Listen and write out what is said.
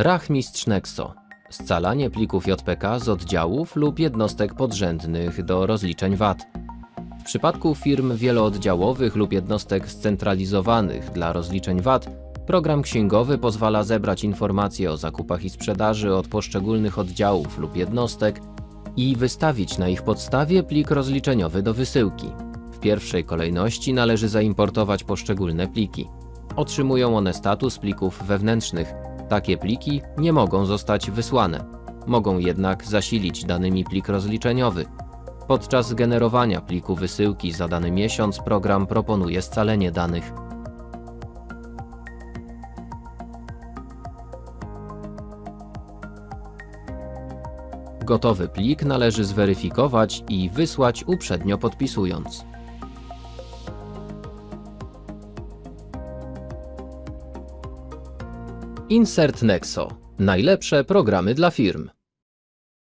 Rachmistrz Nexo. Scalanie plików JPK z oddziałów lub jednostek podrzędnych do rozliczeń VAT. W przypadku firm wielooddziałowych lub jednostek scentralizowanych dla rozliczeń VAT, program księgowy pozwala zebrać informacje o zakupach i sprzedaży od poszczególnych oddziałów lub jednostek i wystawić na ich podstawie plik rozliczeniowy do wysyłki. W pierwszej kolejności należy zaimportować poszczególne pliki. Otrzymują one status plików wewnętrznych. Takie pliki nie mogą zostać wysłane. Mogą jednak zasilić danymi plik rozliczeniowy. Podczas generowania pliku wysyłki za dany miesiąc program proponuje scalenie danych. Gotowy plik należy zweryfikować i wysłać uprzednio podpisując. Insert Nexo. Najlepsze programy dla firm.